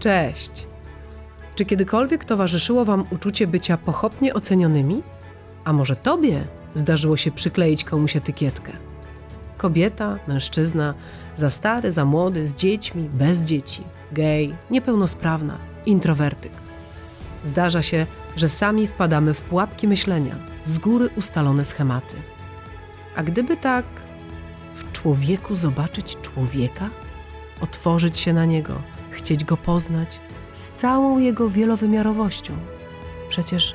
Cześć! Czy kiedykolwiek towarzyszyło Wam uczucie bycia pochopnie ocenionymi? A może Tobie zdarzyło się przykleić komuś etykietkę? Kobieta, mężczyzna, za stary, za młody, z dziećmi, bez dzieci, gej, niepełnosprawna, introwertyk. Zdarza się, że sami wpadamy w pułapki myślenia, z góry ustalone schematy. A gdyby tak w człowieku zobaczyć człowieka, otworzyć się na niego, chcieć go poznać z całą jego wielowymiarowością. Przecież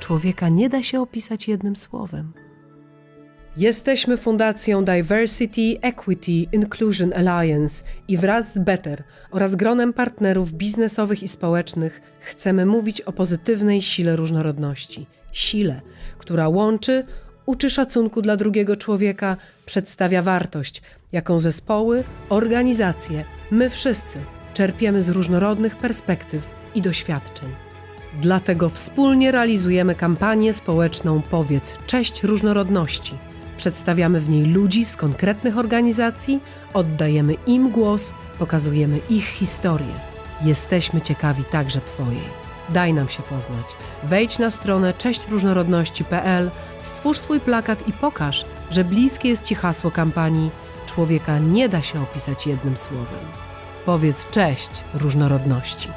człowieka nie da się opisać jednym słowem. Jesteśmy Fundacją Diversity, Equity, Inclusion Alliance i wraz z Better oraz gronem partnerów biznesowych i społecznych chcemy mówić o pozytywnej sile różnorodności. Sile, która łączy, uczy szacunku dla drugiego człowieka, przedstawia wartość, jaką zespoły, organizacje, my wszyscy czerpiemy z różnorodnych perspektyw i doświadczeń. Dlatego wspólnie realizujemy kampanię społeczną Powiedz Cześć Różnorodności. Przedstawiamy w niej ludzi z konkretnych organizacji, oddajemy im głos, pokazujemy ich historię. Jesteśmy ciekawi także Twojej. Daj nam się poznać. Wejdź na stronę cześćróżnorodności.pl, stwórz swój plakat i pokaż, że bliskie jest Ci hasło kampanii Człowieka nie da się opisać jednym słowem. Powiedz cześć różnorodności.